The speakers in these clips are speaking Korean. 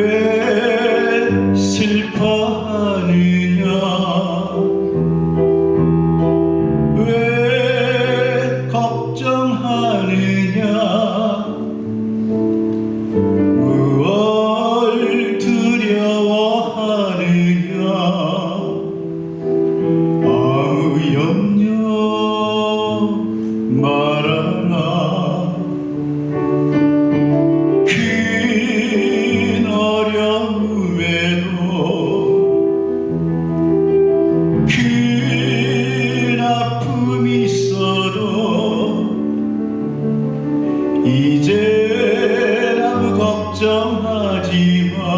왜 슬퍼하느냐? 왜 걱정하느냐? 이제 아무 걱정하지 마.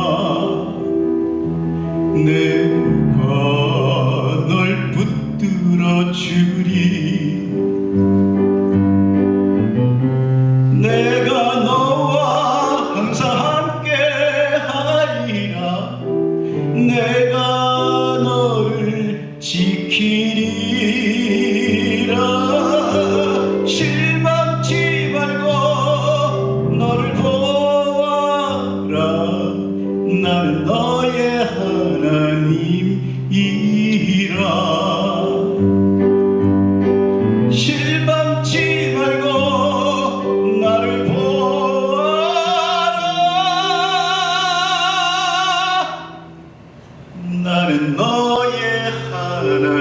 이라. 실망치 말고 나를 보아라. 나는 너의 하나님이라